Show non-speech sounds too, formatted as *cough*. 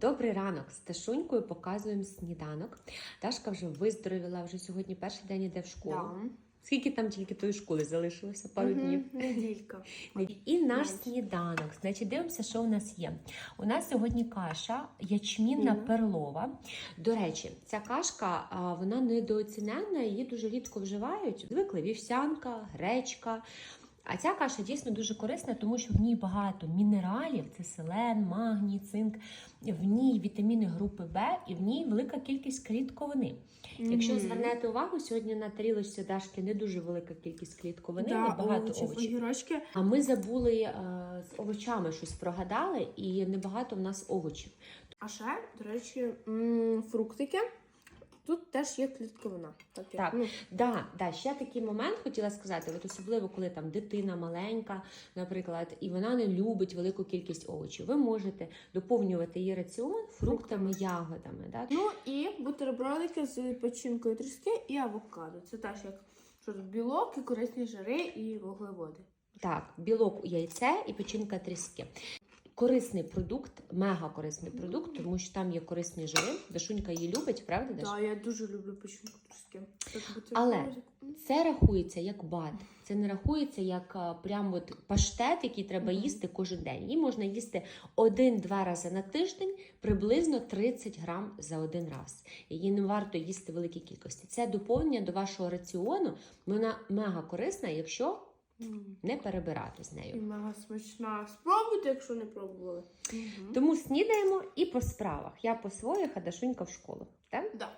Добрий ранок з Ташунькою показуємо сніданок. Ташка вже виздоровіла, вже сьогодні перший день іде в школу. Да. Скільки там тільки тої школи залишилося? Пару Мгм, днів. Неділька. *laughs* І наш сніданок. Значить, дивимося, що у нас є. У нас сьогодні каша ячмінна Мгм. перлова. До речі, ця кашка вона недооцінена, її дуже рідко вживають. Звикли вівсянка, гречка. А ця каша дійсно дуже корисна, тому що в ній багато мінералів: це селен, магній, цинк, в ній вітаміни групи Б і в ній велика кількість клітковини. Якщо Мгм. звернете увагу, сьогодні на тарілочці Дашки не дуже велика кількість клітковини, Да, небагато овочів, овочів. А ми забули е, з овочами щось прогадали, і небагато в нас овочів. А ще, до речі, фруктики. Тут теж є клітковина. Так, Так. Ну, Да, да, ще такий момент хотіла сказати, от особливо коли там дитина маленька, наприклад, і вона не любить велику кількість овочів. Ви можете доповнювати її раціон фруктами, ягодами. Да? ну і бутербродики з печінкою тріски і авокадо. Це теж як що тут білок і корисні жири і вуглеводи. Так, білок у яйце і печінка тріски. Корисний продукт, мега корисний продукт, тому що там є корисні жири. Дашунька її любить, правда? Даш? Так, я дуже люблю печінку тріски. Але. Це рахується як бад. Це не рахується як прям от паштет, який треба Мгм. їсти кожен день. Її можна їсти один-два рази на тиждень, приблизно 30 грам за один раз. Її не варто їсти в великій кількості. Це доповнення до вашого раціону. Вона мега корисна, якщо. Не перебирати з І нею. мега смачна. Спробуйте, якщо не пробували. Тому снідаємо і по справах. Я по своїх, а Дашунька в школу. Так? Да.